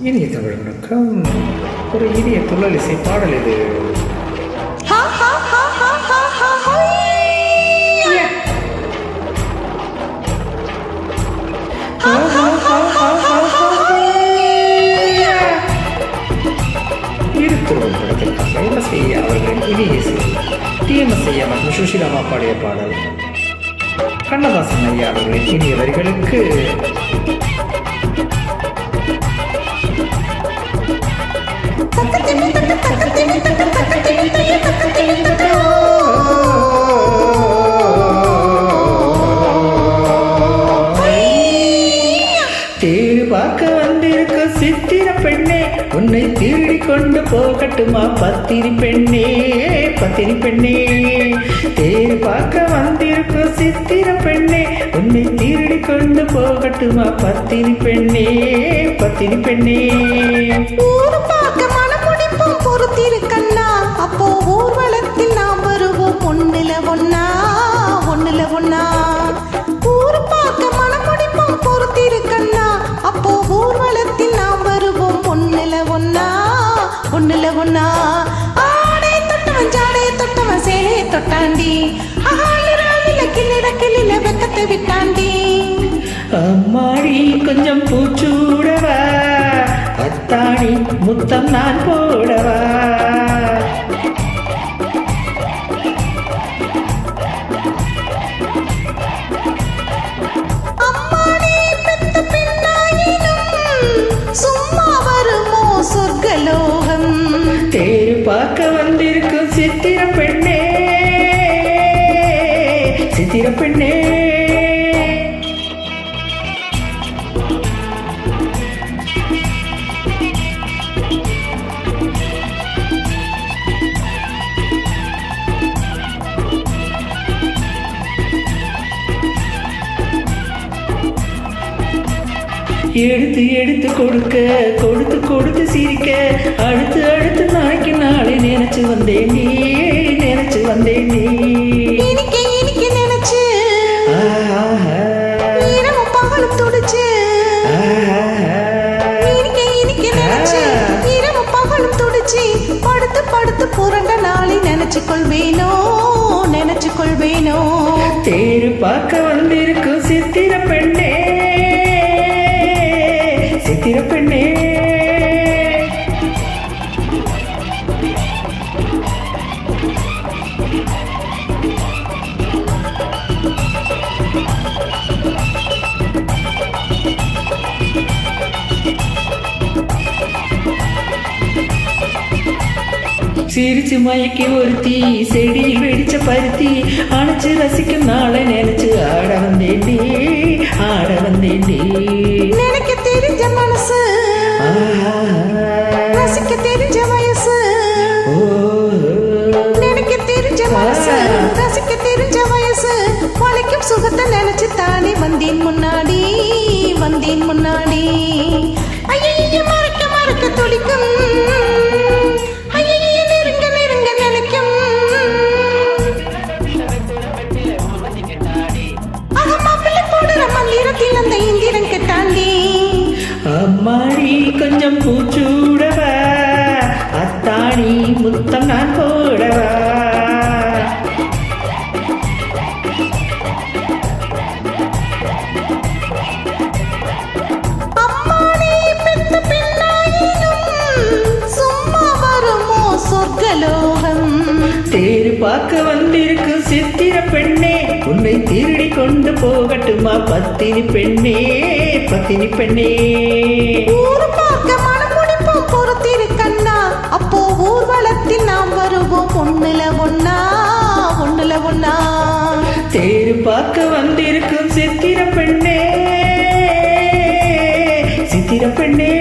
இனிய தமிழ் வணக்கம் ஒரு இனிய துள்ளல் இசை பாடல் இது. இருத்துருவம் படத்திற்காக ஐயா அவர்களின் இனிய இசை டிஎம்எஸ் ஐயா மற்றும் சுஷிலாமா பாடிய பாடல் கண்ணதாசன் ஐயா அவர்களின் இனிய வரிகளுக்கு போகட்டுமா பத்திரி பெண்ணே பத்திரி பெண்ணே. தேர் பார்க்க வந்திருக்கும் சித்திர பெண்ணே. உன்னை திருடி கொண்டு போகட்டுமா பத்திரி பெண்ணே பத்திரி பெண்ணே. ஊரு அப்போ ஊர்வலத்தில் நாம் வருவோம். ஒண்ணுல ஒன்னா ஒண்ணுல ஒன்னா பொண்ணுல ஒன்னா ஆடை தொட்டவன் ஜாடை தொட்டவன் சேலையை தொட்டாண்டி. ஆளிராவில கிள்ளிட கிள்ளில வெக்கத்தை விட்டாண்டி. அம்மாடி கொஞ்சம் பூச்சூடவா? அத்தாடி முத்தம் நான் போடவா? பார்க்க வந்திருக்கும் எடுத்து எடுத்து கொடுக்க கொடுத்து கொடுத்து சிரிக்க. அடுத்து அடுத்து நாளைக்கு நாளை நினைச்சு வந்தேன் நீ நினைச்சு வந்தேன் நீ. படுத்து படுத்து புரண்ட நாளை நினைச்சு கொள்வேனோ நினைச்சு கொள்வேனோ தேரு பார்க்க வந்திருக்கும் சித்திர பெண்ணே. சித்திர பெண்ணே. சிரிச்சு மயக்கி ஒருத்தி செடியில் வெடிச்ச பருத்தி அணைச்சு ரசிக்கும் நாளை நினைச்சு ஆட வந்தேன் ஆட வந்தேன் ரசிக்க தெரிஞ்ச வயசு. நினைக்க தெரிஞ்ச மனசு. ரசிக்க தெரிஞ்ச வயசு. வலிக்கும் சுகத்தை நினைச்சு தானே வந்தேன் முன்னாடி வந்தேன் முன்னாடி. ஐய மறக்க மறக்க துடிக்கும். ஐய நெருங்க நெருங்க நினைக்கும். ஆக மாப்பிள்ளை போடுற மந்திரத்தில் அந்த இந்திரன் கொஞ்சம் பூச்சூடவா? அத்தாணி முத்தம் நான் போடவா சொர்க்கலோகம்? தேரு பார்க்க பெண்ணே உன்னை திருடி கொண்டு போகட்டுமா பத்தினி பெண்ணே பத்தினி பெண்ணே? அப்போ ஊர்வலத்தில் நாம் வருவோம் ஒண்ணுல ஒன்னா ஒண்ணுல ஒன்னா தேரு பார்க்க வந்திருக்கும் சித்திர பெண்ணே சித்திர பெண்ணே.